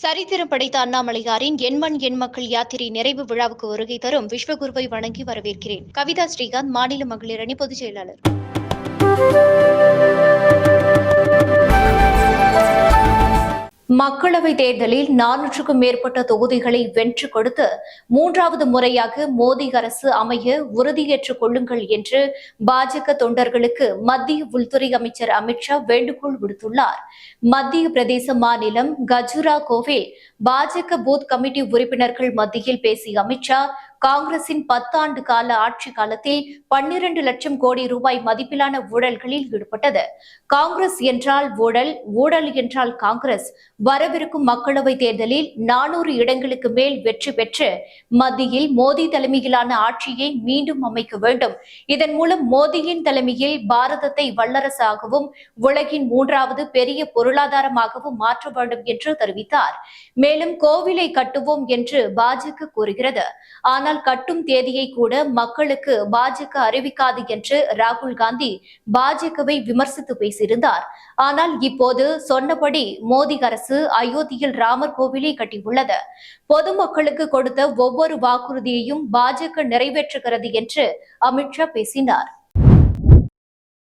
சரித்திரம் படைத்த அண்ணாமலையாரின் எண்மண் எண் மக்கள் யாத்திரை நிறைவு விழாவுக்கு வருகை தரும் விஸ்வகுருவை வணங்கி வரவேற்கிறேன். கவிதா ஸ்ரீகாந்த் மாநில மகளிர் அணி பொதுச் செயலாளர். மக்களவை தேர்தலில் நானூற்றுக்கும் மேற்பட்ட தொகுதிகளை வென்று கொடுத்து மூன்றாவது முறையாக மோடி அரசு அமைய உறுதியேற்றுக் கொள்ளுங்கள் என்று பாஜக தொண்டர்களுக்கு மத்திய உள்துறை அமைச்சர் அமித்ஷா வேண்டுகோள் விடுத்துள்ளார். மத்திய பிரதேச மாநிலம் கஜுரா கோவில் பாஜக பூத் கமிட்டி உறுப்பினர்கள் மத்தியில் பேசிய அமித்ஷா காங்கிரசின் பத்தாண்டு கால ஆட்சி காலத்தில் பன்னிரண்டு லட்சம் கோடி ரூபாய் மதிப்பிலான ஊழல்களில் ஈடுபட்டது. காங்கிரஸ் என்றால் ஊழல் ஊழல் என்றால் காங்கிரஸ். வரவிருக்கும் மக்களவை தேர்தலில் நானூறு இடங்களுக்கு மேல் வெற்றி பெற்று மத்தியில் மோடி தலைமையிலான ஆட்சியை மீண்டும் அமைக்க வேண்டும். இதன் மூலம் மோடியின் தலைமையில் பாரதத்தை வல்லரசாகவும் உலகின் மூன்றாவது பெரிய பொருளாதாரமாகவும் மாற்ற வேண்டும் என்று தெரிவித்தார். மேலும் கோவிலை கட்டுவோம் என்று பாஜக கூறுகிறது. ஆனால் ஆனால் கட்டும் தேதியை கூட மக்களுக்கு பாஜக அறிவிக்காது என்று ராகுல் காந்தி பாஜகவை விமர்சித்து பேசியிருந்தார். ஆனால் இப்போது சொன்னபடி மோடி அரசு அயோத்தியில் ராமர் கோவிலை கட்டியுள்ளது. பொதுமக்களுக்கு கொடுத்த ஒவ்வொரு வாக்குறுதியையும் பாஜக நிறைவேற்றுகிறது என்று அமித்ஷா பேசினார்.